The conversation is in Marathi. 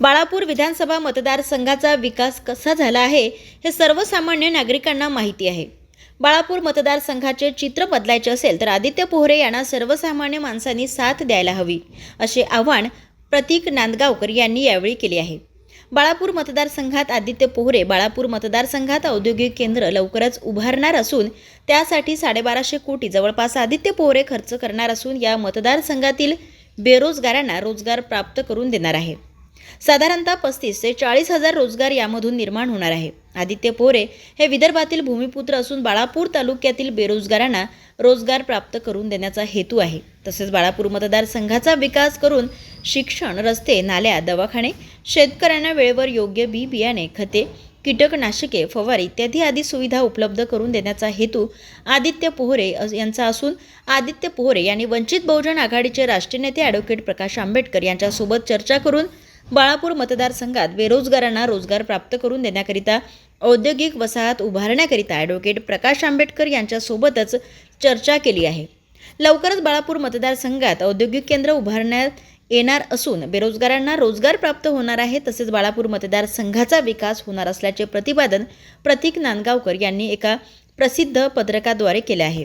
बाळापूर विधानसभा मतदारसंघाचा विकास कसा झाला आहे हे सर्वसामान्य नागरिकांना माहिती आहे. बाळापूर मतदारसंघाचे चित्र बदलायचे असेल तर आदित्य पोहरे यांना सर्वसामान्य माणसांनी साथ द्यायला हवी असे आव्हान प्रतीक नांदगावकर यांनी यावेळी केले आहे. बाळापूर मतदारसंघात आदित्य पोहरे बाळापूर मतदारसंघात औद्योगिक केंद्र लवकरच उभारणार असून त्यासाठी साडेबाराशे कोटी जवळपास आदित्य पोहरे खर्च करणार असून या मतदारसंघातील बेरोजगारांना रोजगार प्राप्त करून देणार आहे. साधारणतः पस्तीस ते चाळीस हजार रोजगार यामधून निर्माण होणार आहे. आदित्य पोहरे हे विदर्भातील भूमिपुत्र असून बाळापूर तालुक्यातील बेरोजगारांना रोजगार प्राप्त करून देण्याचा हेतू आहे. तसेच बाळापूर मतदारसंघाचा विकास करून शिक्षण रस्ते नाल्या दवाखाने शेतकऱ्यांना वेळेवर योग्य बी बियाणे खते कीटकनाशके फवार इत्यादी आदी सुविधा उपलब्ध करून देण्याचा हेतू आदित्य पोहरे यांचा असून आदित्य पोहरे यांनी वंचित बहुजन आघाडीचे राष्ट्रीय नेते ॲडव्होकेट प्रकाश आंबेडकर यांच्यासोबत चर्चा करून बाळापूर मतदारसंघात बेरोजगारांना रोजगार प्राप्त करून देण्याकरिता औद्योगिक वसाहत उभारण्याकरिता ॲडव्होकेट प्रकाश आंबेडकर यांच्यासोबतच चर्चा केली आहे. लवकरच बाळापूर मतदारसंघात औद्योगिक केंद्र उभारण्यात येणार असून बेरोजगारांना रोजगार प्राप्त होणार आहे तसेच बाळापूर मतदारसंघाचा विकास होणार असल्याचे प्रतिपादन प्रतीक नांदगावकर यांनी एका प्रसिद्ध पत्रकाद्वारे केले आहे.